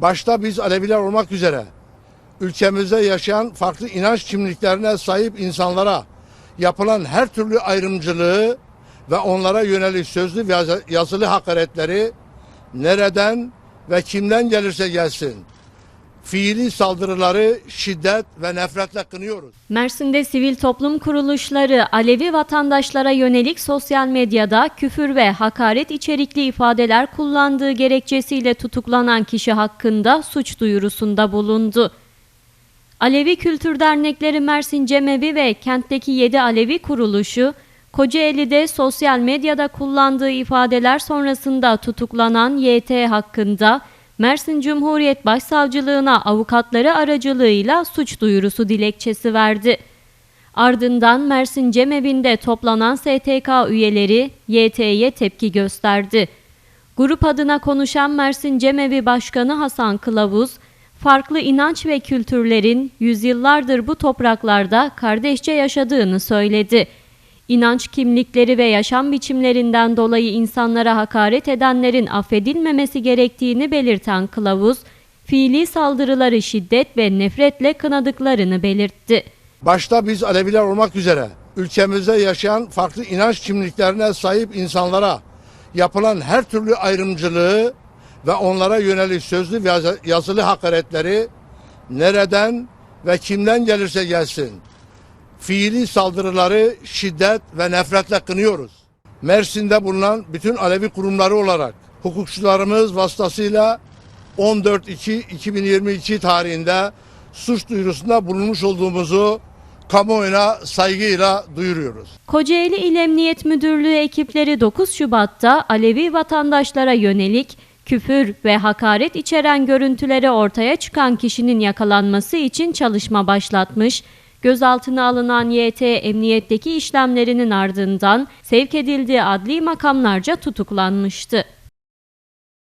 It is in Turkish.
Başta biz Aleviler olmak üzere ülkemizde yaşayan farklı inanç kimliklerine sahip insanlara yapılan her türlü ayrımcılığı ve onlara yönelik sözlü ve yaz- yazılı hakaretleri nereden ve kimden gelirse gelsin fiili saldırıları şiddet ve nefretle kınıyoruz. Mersin'de sivil toplum kuruluşları Alevi vatandaşlara yönelik sosyal medyada küfür ve hakaret içerikli ifadeler kullandığı gerekçesiyle tutuklanan kişi hakkında suç duyurusunda bulundu. Alevi Kültür Dernekleri Mersin Cemevi ve kentteki 7 Alevi kuruluşu, Kocaeli'de sosyal medyada kullandığı ifadeler sonrasında tutuklanan YT hakkında Mersin Cumhuriyet Başsavcılığına avukatları aracılığıyla suç duyurusu dilekçesi verdi. Ardından Mersin Cemevi'nde toplanan STK üyeleri YT'ye tepki gösterdi. Grup adına konuşan Mersin Cemevi Başkanı Hasan Kılavuz, farklı inanç ve kültürlerin yüzyıllardır bu topraklarda kardeşçe yaşadığını söyledi. İnanç kimlikleri ve yaşam biçimlerinden dolayı insanlara hakaret edenlerin affedilmemesi gerektiğini belirten Kılavuz, fiili saldırıları şiddet ve nefretle kınadıklarını belirtti. Başta biz Aleviler olmak üzere ülkemizde yaşayan farklı inanç kimliklerine sahip insanlara yapılan her türlü ayrımcılığı ve onlara yönelik sözlü ve yaz- yazılı hakaretleri nereden ve kimden gelirse gelsin fiili saldırıları şiddet ve nefretle kınıyoruz. Mersin'de bulunan bütün Alevi kurumları olarak hukukçularımız vasıtasıyla 14-2-2022 tarihinde suç duyurusunda bulunmuş olduğumuzu kamuoyuna saygıyla duyuruyoruz. Kocaeli İl Emniyet Müdürlüğü ekipleri 9 Şubat'ta Alevi vatandaşlara yönelik küfür ve hakaret içeren görüntüleri ortaya çıkan kişinin yakalanması için çalışma başlatmış, gözaltına alınan YT emniyetteki işlemlerinin ardından sevk edildiği adli makamlarca tutuklanmıştı.